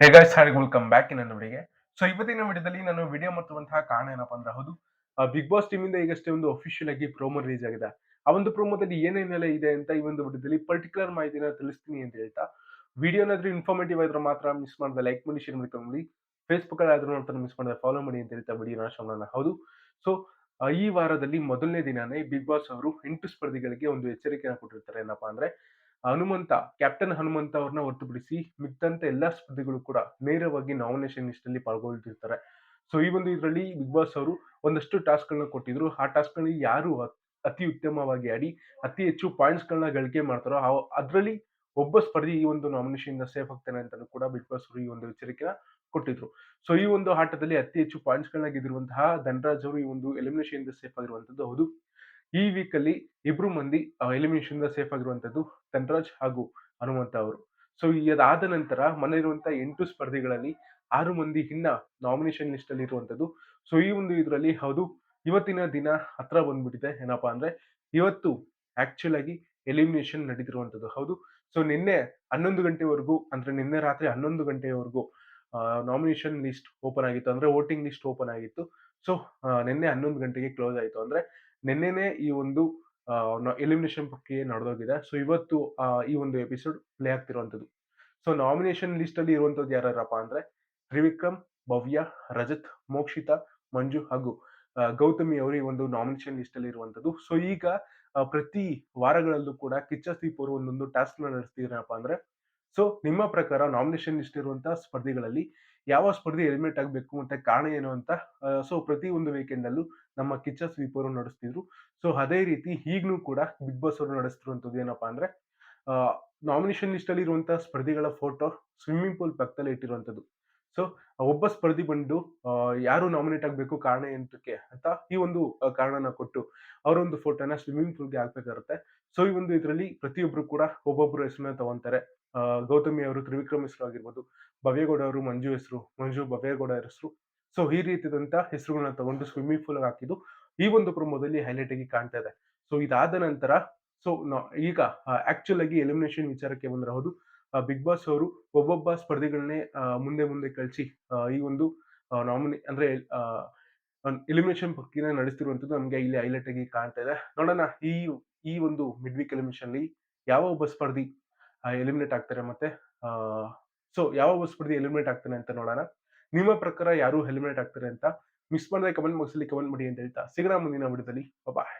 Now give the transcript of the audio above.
Hey guys ಸಾರಿ welcome back ನನ್ನ ವಿಡಿಯೋಗೆ so ಇವತ್ತಿನ ವಿಡಿಯೋದಲ್ಲಿ ನಾನು ವಿಡಿಯೋ ಮತ್ತುವಂತಹ ಕಾರಣ ಏನಪ್ಪಾ ಅಂದ್ರೆ ಹೌದು ಬಿಗ್ ಬಾಸ್ ಟೀಮ್ ಇಂದ ಈಗಷ್ಟೇ ಒಂದು ಅಫಿಷಿಯಲ್ ಆಗಿ ಪ್ರೋಮೋ ರಿಲೀಸ್ ಆಗಿದೆ. ಆ ಒಂದು ಪ್ರೋಮೋದಲ್ಲಿ ಏನೇನೆಲ್ಲ ಇದೆ ಅಂತ ಈ ಒಂದು ವಿಡಿಯೋದಲ್ಲಿ ಪರ್ಟಿಕ್ಯುಲರ್ ಮಾಹಿತಿನ ತಿಳಿಸ್ತೀನಿ ಅಂತ ಹೇಳ್ತಾ ವಿಡಿಯೋನಾದ್ರೂ ಇನ್ಫಾರ್ಮೇಟಿವ್ ಆದ್ರೆ ಮಾತ್ರ ಮಿಸ್ ಮಾಡಿದ ಲೈಕ್ ಮಾಡಿ ಶೇರ್ ಮಾಡಿ ಫೇಸ್ಬುಕ್ ಅಲ್ಲಿ ಆದ್ರೂ ನೋಡ್ತಾರೆ ಮಿಸ್ ಮಾಡಿದ್ರೆ ಫಾಲೋ ಮಾಡಿ ಅಂತ ಹೇಳ್ತಾ ವಿಡಿಯೋ ಶೋಣ ಹೌದು. ಸೊ ಈ ವಾರದಲ್ಲಿ ಮೊದಲನೇ ದಿನಾನೇ ಬಿಗ್ ಬಾಸ್ ಅವರು ಎಂಟು ಸ್ಪರ್ಧಿಗಳಿಗೆ ಒಂದು ಎಚ್ಚರಿಕೆಯನ್ನು ಕೊಟ್ಟಿರ್ತಾರೆ. ಏನಪ್ಪಾ ಅಂದ್ರೆ ಹನುಮಂತ, ಕ್ಯಾಪ್ಟನ್ ಹನುಮಂತ ಅವ್ರನ್ನ ಹೊರತುಪಡಿಸಿ ಮಿಕ್ಕಂತ ಎಲ್ಲಾ ಸ್ಪರ್ಧಿಗಳು ಕೂಡ ನೇರವಾಗಿ ನಾಮಿನೇಷನ್ ಲಿಸ್ಟ್ ಅಲ್ಲಿ ಪಾಲ್ಗೊಳ್ತಿರ್ತಾರೆ. ಸೊ ಈ ಒಂದು ಇದರಲ್ಲಿ ಬಿಗ್ ಬಾಸ್ ಅವರು ಒಂದಷ್ಟು ಟಾಸ್ಕ್ ಗಳನ್ನ ಕೊಟ್ಟಿದ್ರು. ಆ ಟಾಸ್ಕ್ಗಳಲ್ಲಿ ಯಾರು ಅತಿ ಉತ್ತಮವಾಗಿ ಆಡಿ, ಅತಿ ಹೆಚ್ಚು ಪಾಯಿಂಟ್ಸ್ ಗಳನ್ನ ಗಳಿಕೆ ಮಾಡ್ತಾರೋ ಅದರಲ್ಲಿ ಒಬ್ಬ ಸ್ಪರ್ಧಿ ಈ ಒಂದು ನಾಮಿನೇಷನ್ ಇಂದ ಸೇಫ್ ಆಗ್ತಾನೆ ಅಂತ ಕೂಡ ಬಿಗ್ ಬಾಸ್ ಅವರು ಈ ಒಂದು ಎಚ್ಚರಿಕೆನ ಕೊಟ್ಟಿದ್ರು. ಸೊ ಈ ಒಂದು ಆಟದಲ್ಲಿ ಅತಿ ಹೆಚ್ಚು ಪಾಯಿಂಟ್ಸ್ ಗಳನ್ನ ಗೆದ್ದಿರುವಂತಹ ಧನರಾಜ್ ಅವರು ಈ ಒಂದು ಎಲಿಮಿನೇಷನ್ ಇಂದ ಸೇಫ್ ಆಗಿರುವಂತದ್ದು ಹೌದು. ಈ ವೀಕ್ ಅಲ್ಲಿ ಇಬ್ರು ಮಂದಿ ಎಲಿಮಿನೇಷನ್ ಸೇಫ್ ಆಗಿರುವಂತದ್ದು ಧನರಾಜ್ ಹಾಗೂ ಹನುಮಂತ ಅವರು. ಸೊ ಇದಾದ ನಂತರ ಮನೆಯಿರುವಂತಹ ಎಂಟು ಸ್ಪರ್ಧಿಗಳಲ್ಲಿ ಆರು ಮಂದಿ ಇನ್ನ ನಾಮಿನೇಷನ್ ಲಿಸ್ಟ್ ಅಲ್ಲಿ ಇರುವಂತದ್ದು. ಸೊ ಈ ಒಂದು ಇದರಲ್ಲಿ ಹೌದು, ಇವತ್ತಿನ ದಿನ ಹತ್ರ ಬಂದ್ಬಿಟ್ಟಿದೆ. ಏನಪ್ಪಾ ಅಂದ್ರೆ, ಇವತ್ತು ಆಕ್ಚುಲ್ ಆಗಿ ಎಲಿಮಿನೇಷನ್ ನಡೀತಿರುವಂತದ್ದು. ಹೌದು. ಸೊ ನಿನ್ನೆ ಹನ್ನೊಂದು ಗಂಟೆವರೆಗೂ ಅಂದ್ರೆ ನಿನ್ನೆ ರಾತ್ರಿ ಹನ್ನೊಂದು ಗಂಟೆವರೆಗೂ ನಾಮಿನೇಷನ್ ಲಿಸ್ಟ್ ಓಪನ್ ಆಗಿತ್ತು. ಅಂದ್ರೆ ವೋಟಿಂಗ್ ಲಿಸ್ಟ್ ಓಪನ್ ಆಗಿತ್ತು. ಸೊ ನಿನ್ನೆ ಹನ್ನೊಂದು ಗಂಟೆಗೆ ಕ್ಲೋಸ್ ಆಯಿತು. ಅಂದ್ರೆ ನಿನ್ನೆನೆ ಈ ಒಂದು ಎಲಿಮಿನೇಷನ್ ಪ್ರಕ್ರಿಯೆ ನಡೆದೋಗಿದೆ. ಸೊ ಇವತ್ತು ಈ ಒಂದು ಎಪಿಸೋಡ್ ಪ್ಲೇ ಆಗ್ತಿರುವಂಥದ್ದು. ಸೊ ನಾಮಿನೇಷನ್ ಲಿಸ್ಟ್ ಅಲ್ಲಿ ಇರುವಂತದ್ದು ಯಾರಪ್ಪ ಅಂದ್ರೆ ತ್ರಿವಿಕ್ರಮ್, ಭವ್ಯ, ರಜತ್, ಮೋಕ್ಷಿತಾ, ಮಂಜು ಹಾಗೂ ಗೌತಮಿ ಅವರು ಈ ಒಂದು ನಾಮಿನೇಷನ್ ಲಿಸ್ಟ್ ಅಲ್ಲಿ ಇರುವಂತದ್ದು ಸೊ ಈಗ ಪ್ರತಿ ವಾರಗಳಲ್ಲೂ ಕೂಡ ಕಿಚ್ಚ ದೀಪ್ ಅವರು ಒಂದೊಂದು ಟಾಸ್ಕ್ ನಡೆಸ್ತಿದ್ರಪ್ಪ ಅಂದ್ರೆ ಸೊ, ನಿಮ್ಮ ಪ್ರಕಾರ ನಾಮಿನೇಷನ್ ಲಿಸ್ಟ್ ಇರುವಂತಹ ಸ್ಪರ್ಧಿಗಳಲ್ಲಿ ಯಾವ ಸ್ಪರ್ಧಿ ಎಲಿಮಿನೇಟ್ ಆಗಬೇಕು ಮತ್ತೆ ಕಾರಣ ಏನು ಅಂತ ಸೊ, ಪ್ರತಿ ಒಂದು ವೀಕೆಂಡ್ ಅಲ್ಲೂ ನಮ್ಮ ಕಿಚ್ಚ ಸ್ವೀಪ್ ಅವರು ನಡೆಸ್ತಿದ್ರು. ಸೊ, ಅದೇ ರೀತಿ ಈಗ್ನೂ ಕೂಡ ಬಿಗ್ ಬಾಸ್ ಅವರು ನಡೆಸ್ತಿರುವಂತದ್ದು ಏನಪ್ಪಾ ಅಂದ್ರೆ ನಾಮಿನೇಷನ್ ಲಿಸ್ಟ್ ಅಲ್ಲಿ ಇರುವಂತಹ ಸ್ಪರ್ಧಿಗಳ ಫೋಟೋ ಸ್ವಿಮ್ಮಿಂಗ್ ಪೂಲ್ ಪಕ್ಕದಲ್ಲಿ ಇಟ್ಟಿರುವಂತದ್ದು ಸೊ ಒಬ್ಬ ಸ್ಪರ್ಧಿ ಬಂದು ಯಾರು ನಾಮಿನೇಟ್ ಆಗಬೇಕು ಕಾರಣ ಏನಕ್ಕೆ ಅಂತ ಈ ಒಂದು ಕಾರಣನ ಕೊಟ್ಟು ಅವರೊಂದು ಫೋಟೋನ ಸ್ವಿಮ್ಮಿಂಗ್ ಪೂಲ್ಗೆ ಹಾಕ್ಬೇಕಾಗುತ್ತೆ. ಸೊ, ಈ ಒಂದು ಇದರಲ್ಲಿ ಪ್ರತಿಯೊಬ್ರು ಕೂಡ ಒಬ್ಬೊಬ್ರು ಹೆಸರನ್ನ ತಗೊಂತಾರೆ. ಗೌತಮಿ ಅವರು ತ್ರಿವಿಕ್ರಮ್ ಹೆಸರು ಆಗಿರ್ಬೋದು, ಭವ್ಯಗೌಡ ಅವರು ಮಂಜು ಹೆಸರು, ಮಂಜು ಭವ್ಯಗೌಡ ಹೆಸರು. ಸೊ, ಈ ರೀತಿಯಾದಂಥ ಹೆಸರುಗಳನ್ನ ತಗೊಂಡು ಸ್ವಿಮ್ಮಿಂಗ್ ಪೂಲ್ ಹಾಕಿದ್ದು ಈ ಒಂದು ಪ್ರಮೋದಲ್ಲಿ ಹೈಲೈಟ್ ಆಗಿ ಕಾಣ್ತಾ ಇದೆ. ಸೊ, ಇದಾದ ನಂತರ, ಸೊ ಈಗ ಆಕ್ಚುಲ್ ಆಗಿ ಎಲಿಮಿನೇಷನ್ ವಿಚಾರಕ್ಕೆ ಬಂದಿರಬಹುದು ಹೌದು. ಬಿಗ್ ಬಾಸ್ ಅವರು ಒಬ್ಬೊಬ್ಬ ಸ್ಪರ್ಧಿಗಳನ್ನೇ ಮುಂದೆ ಮುಂದೆ ಕಳಿಸಿ ಈ ಒಂದು ನಾಮಿನಿ ಅಂದ್ರೆ ಎಲಿಮಿನೇಷನ್ ಪಕ್ಕಿನ ನಡೆಸ್ತಿರುವಂತದ್ದು ನಮಗೆ ಇಲ್ಲಿ ಹೈಲೈಟ್ ಆಗಿ ಕಾಣ್ತಾ ಇದೆ. ನೋಡೋಣ ಈ ಈ ಒಂದು ಮಿಡ್ ವೀಕ್ ಎಲಿಮಿನೇಷನ್ ಅಲ್ಲಿ ಯಾವ ಒಬ್ಬ ಸ್ಪರ್ಧಿ ಎಲಿಮಿನೇಟ್ ಆಗ್ತಾರೆ ಮತ್ತೆ ಸೊ ಯಾವ ಒಬ್ಬ ಸ್ಪರ್ಧಿ ಎಲಿಮಿನೇಟ್ ಆಗ್ತಾನೆ ಅಂತ ನೋಡೋಣ. ನಿಮ್ಮ ಪ್ರಕಾರ ಯಾರು ಎಲಿಮಿನೇಟ್ ಆಗ್ತಾರೆ ಅಂತ ಮಿಸ್ ಮಾಡಿದ್ರೆ ಕಮೆಂಟ್ ಬಾಕ್ಸ್ ಅಲ್ಲಿ ಕಮೆಂಟ್ ಮಾಡಿ ಅಂತ ಹೇಳ್ತಾ. ಸಿಗೋಣ ಮುಂದಿನ ವಿಡಿಯೋದಲ್ಲಿ. ಬಾಯ್